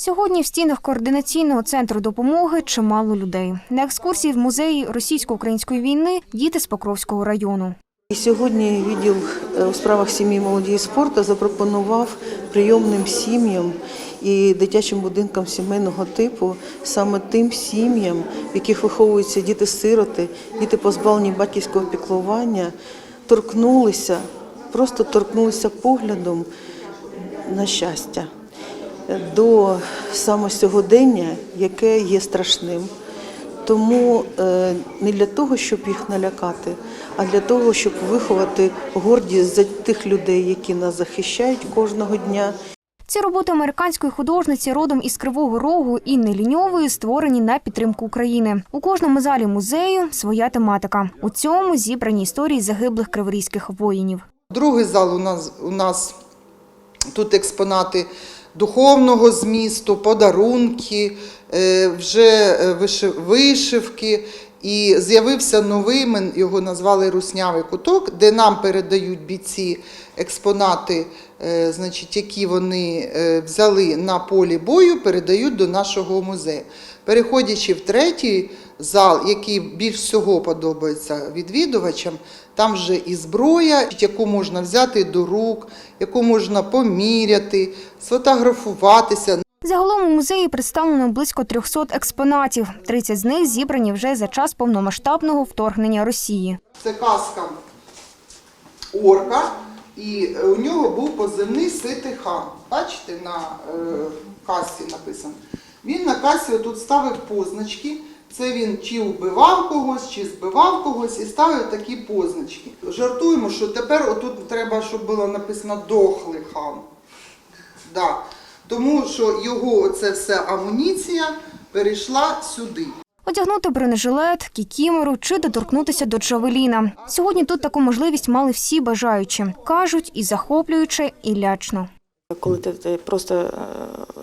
Сьогодні в стінах координаційного центру допомоги чимало людей. На екскурсії в музеї російсько-української війни діти з Покровського району. Сьогодні відділ е, у справах сім'ї, молоді і спорту запропонував прийомним сім'ям і дитячим будинкам сімейного типу саме тим сім'ям, в яких виховуються діти-сироти, діти позбавлені батьківського піклування, торкнулися, просто торкнулися поглядом на щастя до саме сьогодення, яке є страшним. Тому е, не для того, щоб їх налякати, а для того, щоб виховати гордість за тих людей, які нас захищають кожного дня. Ці роботи американської художниці родом із Кривого Рогу Інни Ліньової створені на підтримку України. У кожному залі музею своя тематика. У цьому зібрані історії загиблих криворізьких воїнів. Другий зал у нас, у нас тут експонати духовного змісту, подарунки, е, вже е, вишивки. І з'явився новий, ми його назвали Руснявий куток, де нам передають бійці експонати, е, значить, які вони е, взяли на полі бою, передають до нашого музею. Переходячи в третій зал, який більш всього подобається відвідувачам, там вже і зброя, яку можна взяти до рук, яку можна поміряти, сфотографуватися. Загалом у музеї представлено близько 300 експонатів. 30 з них зібрані вже за час повномасштабного вторгнення Росії. Це казка орка, і у нього був позивний ситий хан. Бачите, на е, касі написано. Він на касі тут ставив позначки. Це він чи вбивав когось, чи збивав когось і ставив такі позначки. Жартуємо, що тепер отут треба, щоб було написано дохлий хан. Да. Тому що його оце все амуніція перейшла сюди. Одягнути бронежилет, кікімору чи доторкнутися до Джавеліна. Сьогодні тут таку можливість мали всі бажаючі. Кажуть, і захоплююче, і лячно. Коли ти, ти просто е,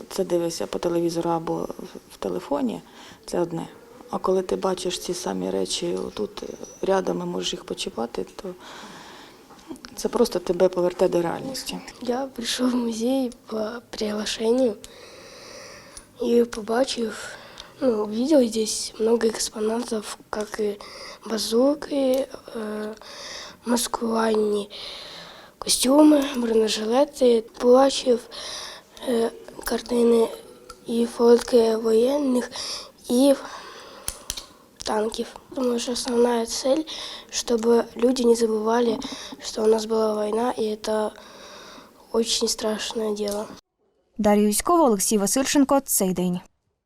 це дивишся по телевізору або в телефоні, це одне. А коли ти бачиш ці самі речі тут рядом і можеш їх почіпати, то це просто тебе повертає до реальності. Я прийшов в музей по приглашению и побачив, ну, увидел здесь много экспонатов, как и базуки, э, маскувальні костюми, бронежилети. Побачив е, картини і фотки воєнних, і танків. Думаю, что основная цель, чтобы люди не забывали, что у нас была война, и это очень страшное дело. Дар'я Юськова, Олексій Васильченко. Цей день.